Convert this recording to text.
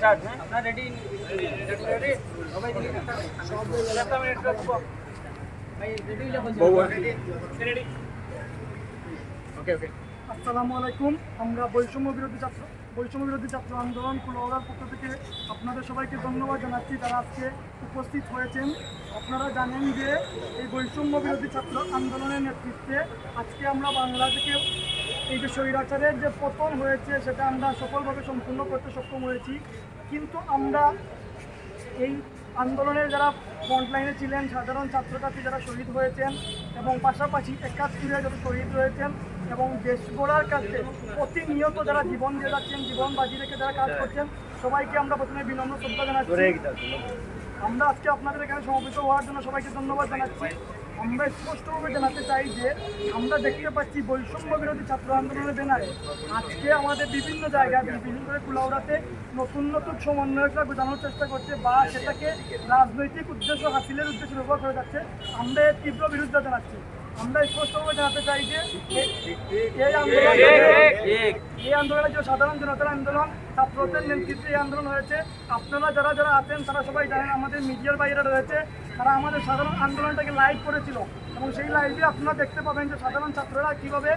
Charge में ना ready ready भाई लगता है मिनट रुको भाई रेडी ले बस रेडी ओके ओके আসসালামু আলাইকুম। আমরা বৈষম্য বিরোধী ছাত্র বৈষম্য বিরোধী ছাত্র আন্দোলন কুলওয়ালার পক্ষ থেকে আপনাদের সবাইকে ধন্যবাদ জানাচ্ছি যারা আজকে উপস্থিত হয়েছেন। আপনারা জানেন যে এই বৈষম্য বিরোধী ছাত্র আন্দোলনের নেতৃত্বে আজকে আমরা বাংলা থেকে এই যে স্বৈরাচারের যে পতন হয়েছে, সেটা আমরা সফলভাবে সম্পূর্ণ করতে সক্ষম হয়েছি। কিন্তু আমরা এই আন্দোলনের যারা ফ্রন্টলাইনে ছিলেন, সাধারণ ছাত্রছাত্রী যারা শহীদ হয়েছেন এবং পাশাপাশি একাত্তরে যারা শহীদ হয়েছেন এবং দেশ গড়ার কাছে প্রতিনিয়ত যারা জীবন দিয়ে যাচ্ছেন জীবন বাজি রেখে যারা কাজ করছেন সবাইকে আমরা প্রথমে বিনম্র শ্রদ্ধা জানাচ্ছি। আমরা আজকে আপনাদের এখানে সমবেত হওয়ার জন্য সবাইকে ধন্যবাদ জানাচ্ছি। আমরা স্পষ্টভাবে জানাতে চাই যে আমরা দেখতে পাচ্ছি বৈষম্য বিরোধী ছাত্র আন্দোলনের ব্যানারে আজকে আমাদের বিভিন্ন জায়গায় বিভিন্ন করে কুলাউড়াতে নতুন নতুন সমন্বয়করা বোঝানোর চেষ্টা করছে বা সেটাকে রাজনৈতিক উদ্দেশ্য হাসিলের উদ্দেশ্যে ব্যবহার করে যাচ্ছে। আমরা এর তীব্র বিরুদ্ধে জানাচ্ছি। আমরা স্পষ্টভাবে জানাতে চাই যে এই আন্দোলন এই আন্দোলনের যে সাধারণ জনতার আন্দোলন ছাত্রদের নেতৃত্বে এই আন্দোলন হয়েছে। আপনারা যারা যারা আছেন তারা সবাই জানেন আমাদের মিডিয়ার বাইরে রয়েছে। তারা আমাদের সাধারণ আন্দোলনটাকে লাইভ করেছিল। এবং সেই লাইভে আপনারা দেখতে পাবেন যে সাধারণ ছাত্ররা কীভাবে